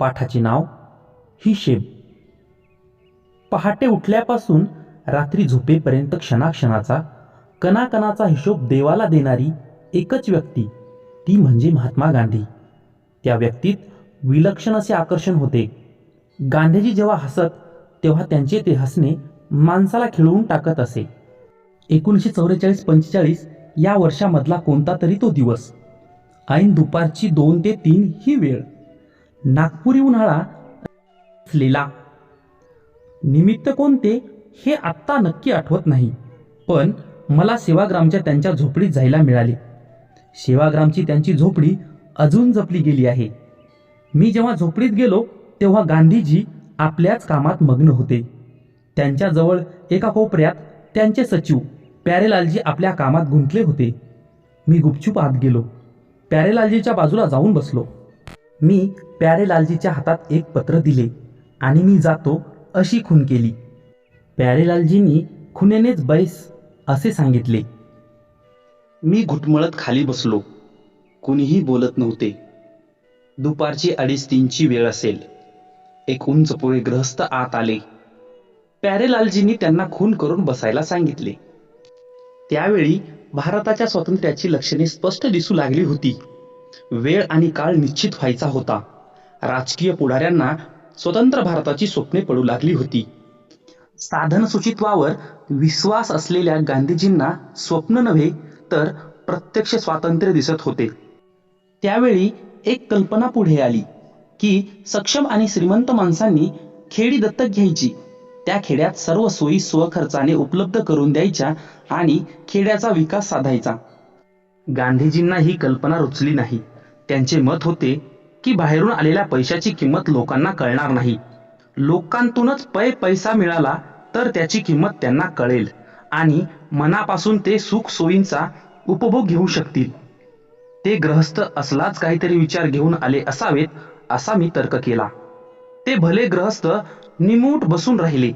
पाठाचे नाव हिशेब. पहाटे उठल्यापासून रात्री झोपेपर्यंत क्षणाक्षणाचा कणाकणाचा हिशोब देवाला देणारी एकच व्यक्ती ती म्हणजे महात्मा गांधी. त्या व्यक्तीत विलक्षण असे आकर्षण होते. गांधीजी जेव्हा हसत तेव्हा त्यांचे ते हसणे माणसाला खिळवून टाकत असे. एकोणीसशे चौवेचाळीस पंचेचाळीस या वर्षामधला कोणता तरी तो दिवस. ऐन दुपारची दोन ते तीन ही वेळ. नागपुरी उन्हाळा असलेला. निमित्त कोणते हे आत्ता नक्की आठवत नाही पण मला सेवाग्रामच्या त्यांच्या झोपडीत जायला मिळाले. सेवाग्रामची त्यांची झोपडी अजून जपली गेली आहे. मी जेव्हा झोपडीत गेलो तेव्हा गांधीजी आपल्याच कामात मग्न होते. त्यांच्याजवळ एका कोपऱ्यात त्यांचे सचिव प्यारेलालजी आपल्या कामात गुंतले होते. मी गुपचूप आत गेलो. प्यारेलालजीच्या बाजूला जाऊन बसलो. मी प्यारेलालजीच्या हातात एक पत्र दिले आणि मी जातो अशी खून केली. प्यारेलालजींनी खुनेनेच बैस असे सांगितले. मी घुटमळत खाली बसलो. कुणीही बोलत नव्हते. दुपारची अडीच तीनची वेळ असेल. एक उंच पोळे ग्रहस्थ आत आले. प्यारेलालजींनी त्यांना खून करून बसायला सांगितले. त्यावेळी भारताच्या स्वातंत्र्याची लक्षणे स्पष्ट दिसू लागली होती. वेळ आणि काळ निश्चित व्हायचा होता. राजकीय पुढाऱ्यांना स्वतंत्र भारताची स्वप्ने पडू लागली होती. साधन सुचित्वावर विश्वास असलेल्या गांधीजींना स्वप्न नव्हे तर प्रत्यक्ष स्वातंत्र्य दिसत होते. त्यावेळी एक कल्पना पुढे आली की सक्षम आणि श्रीमंत माणसांनी खेडी दत्तक घ्यायची. त्या खेड्यात सर्व सोयी स्वखर्चाने उपलब्ध करून द्यायच्या आणि खेड्याचा विकास साधायचा. गांधीजींना ही कल्पना रुचली नाही. त्यांचे मत होते की बाहेरून आलेल्या पैशाची किंमत लोकांना कळणार नाही. लोकांतूनच पै पैसा मिळाला तर त्याची किंमत त्यांना कळेल आणि मनापासून ते सुख सोयींचा उपभोग घेऊ शकतील. ते ग्रहस्थ असलाच काहीतरी विचार घेऊन आले असावेत असा मी तर्क केला. ते भले ग्रहस्थ निमूट बसून राहिले.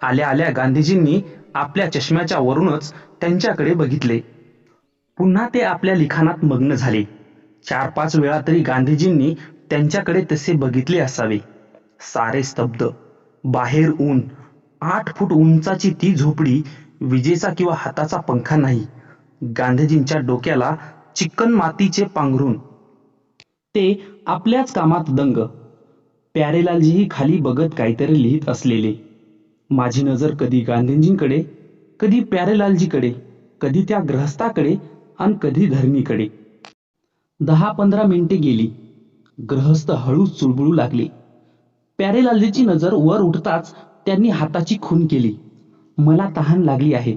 आल्या आल्या गांधीजींनी आपल्या चष्म्याच्या वरूनच त्यांच्याकडे बघितले. पुन्हा ते आपल्या लिखाणात मग्न झाले. चार पाच वेळा तरी गांधीजींनी त्यांच्याकडे तसे बघितले असावे. सारे स्तब्ध बाहेर ऊन आठ फूट उंचाची ती झोपडी विजेचा किंवा हाताचा पंखा नाही. गांधीजींच्या डोक्याला चिकन मातीचे पांघरून ते आपल्याच कामात दंग. प्यारेलालजीही खाली बघत काहीतरी लिहित असलेले. माझी नजर कधी गांधीजींकडे कधी प्यारेलालजीकडे कधी त्या ग्रहस्थाकडे आणि कधी धरणीकडे. दहा पंधरा मिनिटे गेली. ग्रहस्थ हळूच चुळबुळू लागले. प्यारेलालजीची नजर वर उठताच त्यांनी हाताची खून केली. मला तहान लागली आहे.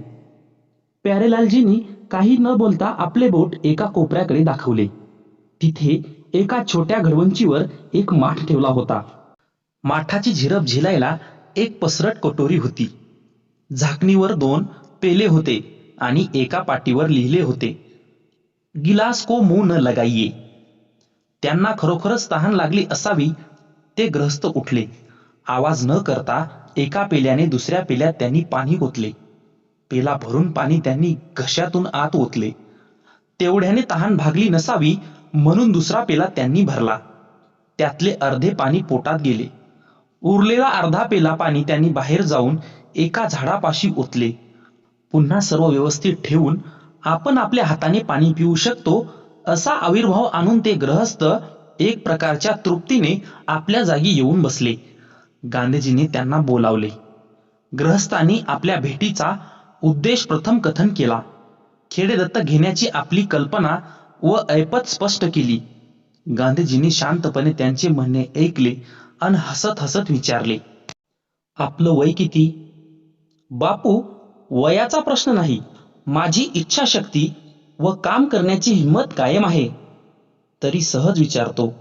प्यारेलालजींनी काही न बोलता आपले बोट एका कोपऱ्याकडे दाखवले. तिथे एका छोट्या घडवंचीवर एक माठ ठेवला होता. माठाची झिरप झिलायला एक पसरट कटोरी होती. झाकणीवर दोन पेले होते आणि एका पाटीवर लिहिले होते. गिलास को मुंह न लगाइये त्यांना खरोखरच तहान लागली असावी ते ग्रस्त उठले. आवाज न करता एका पेल्याने दुसऱ्या पेल्यात त्यांनी पाणी ओतले. पेला भरून पाणी त्यांनी घशातून आत ओतले. तेवढ्याने तहान भागली नसावी म्हणून दुसरा पेला त्यांनी भरला. त्यातले अर्धे पाणी पोटात गेले. उरलेला अर्धा पेला पाणी त्यांनी बाहेर जाऊन एका झाडापाशी ओतले. पुन्हा सर्व व्यवस्थित ठेवून आपण आपल्या हाताने पाणी पिऊ शकतो असा आविर्भाव आणून ते ग्रहस्थ एक प्रकारच्या तृप्तीने आपल्या जागी येऊन बसले. गांधीजींनी त्यांना बोलावले. ग्रहस्थांनी आपल्या भेटीचा उद्देश प्रथम कथन केला. खेडे दत्तक घेण्याची आपली कल्पना व ऐपत स्पष्ट केली. गांधीजींनी शांतपणे त्यांचे म्हणणे ऐकले आणि हसत हसत विचारले. आपलं वय किती? बापू वयाचा प्रश्न नाही. माझी इच्छाशक्ती व काम करण्याची हिंमत कायम आहे. तरी सहज विचारतो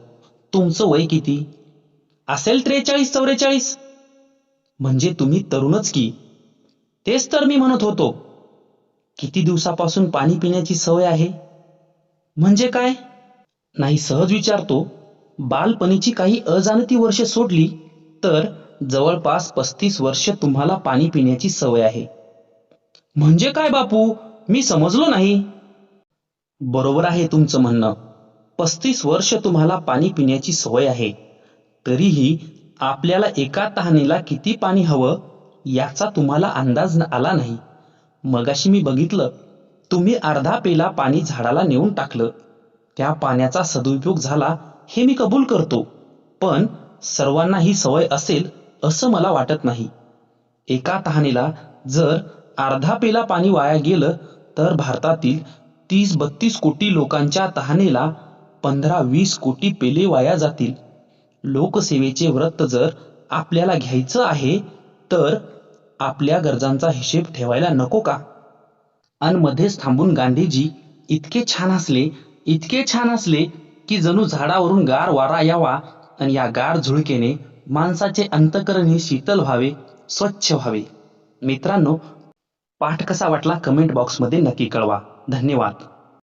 तुमचं वय किती? असेल त्रेचाळीस चौवेचाळीस म्हणजे तुम्ही तरुणच की. तेच तर मी म्हणत होतो. किती दिवसापासून पाणी पिण्याची सवय आहे? म्हणजे काय? नाही सहज विचारतो बालपणीची काही अजाणती वर्षे सोडली तर जवळपास पस्तीस वर्ष तुम्हाला पाणी पिण्याची सवय आहे. म्हणजे काय बापू? मी समजलो नाही. बरोबर आहे तुमचं म्हणणं. पस्तीस वर्ष तुम्हाला पाणी पिण्याची सवय आहे. तरीही आपल्याला एका तहानेला किती पाणी हवं याचा तुम्हाला अंदाज आला नाही. मगाशी मी बघितलं तुम्ही अर्धा पेला पाणी झाडाला नेऊन टाकलं. त्या पाण्याचा सदुपयोग झाला हे मी कबूल करतो. पण सर्वांना ही सवय असेल असं मला वाटत नाही. एका तहानेला जर अर्धा पेला पाणी वाया गेलं तर भारतातील तीस बत्तीस कोटी लोकांच्या तहानेला पंधरा वीस कोटी पेले वाया जातील. लोकसेवेचे व्रत जर आपल्याला घ्यायचं आहे तर आपल्या गरजांचा हिशेब ठेवायला नको का? अन मध्येच थांबून गांधीजी इतके छान असले इतके छान असले की जणू झाडावरून गार वारा यावा आणि या गार झुळकेने माणसाचे अंतकरण हे शीतल व्हावे स्वच्छ व्हावे. मित्रांनो पाठ कसा वाटला कमेंट बॉक्समध्ये नक्की कळवा. धन्यवाद.